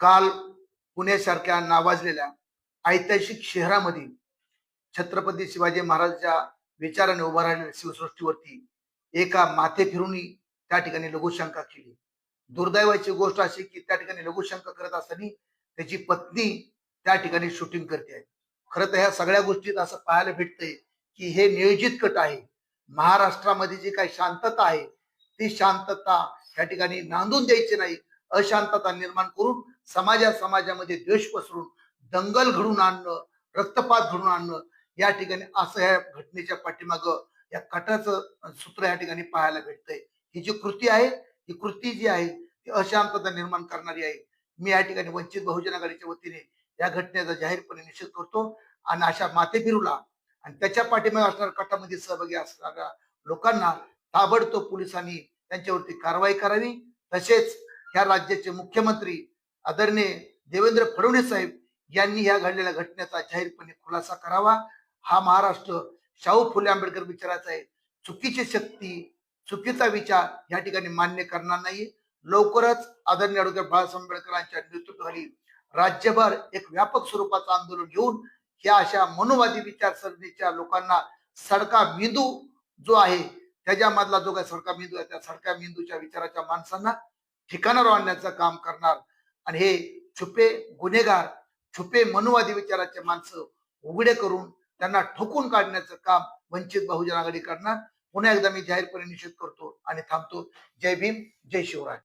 काल पुण्यासारख्या नावाजलेल्या ऐतिहासिक शहरामध्ये छत्रपती शिवाजी महाराजांच्या विचाराने उभा राहिलेल्या शिवसृष्टीवरती एका माथे फिरूनही त्या ठिकाणी लघुशंका केली. दुर्दैवाची गोष्ट अशी की त्या ठिकाणी लघुशंका करत असताना त्याची पत्नी त्या ठिकाणी शूटिंग करते आहे. खरं तर ह्या सगळ्या गोष्टीत असं पाहायला भेटतंय की हे नियोजित कट आहे. महाराष्ट्रामध्ये जी काही शांतता आहे ती शांतता या ठिकाणी नांदून द्यायची नाही. अशांतता निर्माण करून समाजा समाजामध्ये द्वेष पसरून दंगल घडून आणणं रक्तपात घडून आणणं या ठिकाणी असं ह्या घटनेच्या पाठीमाग या कटाचं सूत्र या ठिकाणी पाहायला भेटतंय. ही जी कृती आहे ही कृती जी आहे ती अशांतता निर्माण करणारी आहे. मी या ठिकाणी वंचित बहुजन आघाडीच्या वतीने या घटनेचा जाहीरपणे निषेध करतो आणि अशा माथे फिरूला आणि त्याच्या पाठीमागे असणाऱ्या कटामध्ये सहभागी असणाऱ्या लोकांना ताबडतोब पोलिसांनी त्यांच्यावरती कारवाई करावी. तसेच ह्या राज्याचे मुख्यमंत्री आदरणीय देवेंद्र फडणवीस साहेब यांनी ह्या घडलेल्या घटनेचा जाहीरपणे खुलासा करावा. हा महाराष्ट्र शाहू फुले आंबेडकर विचाराचा आहे. चुकीची शक्ती चुकीचा विचार या ठिकाणी मान्य करणार नाही लवकरच आदरणीय डॉक्टर बाळासाहेब आंबेडकरांच्या नेतृत्वाखाली राज्यभर एक व्यापक स्वरूपाचं आंदोलन घेऊन या अशा मनोवादी विचारसरणीच्या लोकांना सडका मेंदू जो आहे त्याच्यामधला जो काही सडका मेंदू आहे त्या सडका मेंदूच्या विचाराच्या माणसांना ठिकाणावर आणण्याचं काम करणार आणि हे छुपे गुन्हेगार छुपे मनुवादी विचाराचे माणसं उघडे करून त्यांना ठोकून काढण्याचं काम वंचित बहुजन आघाडी करणार. पुन्हा एकदा मी जाहीरपणे निषेध करतो आणि थांबतो. जय भीम जय शिवराय.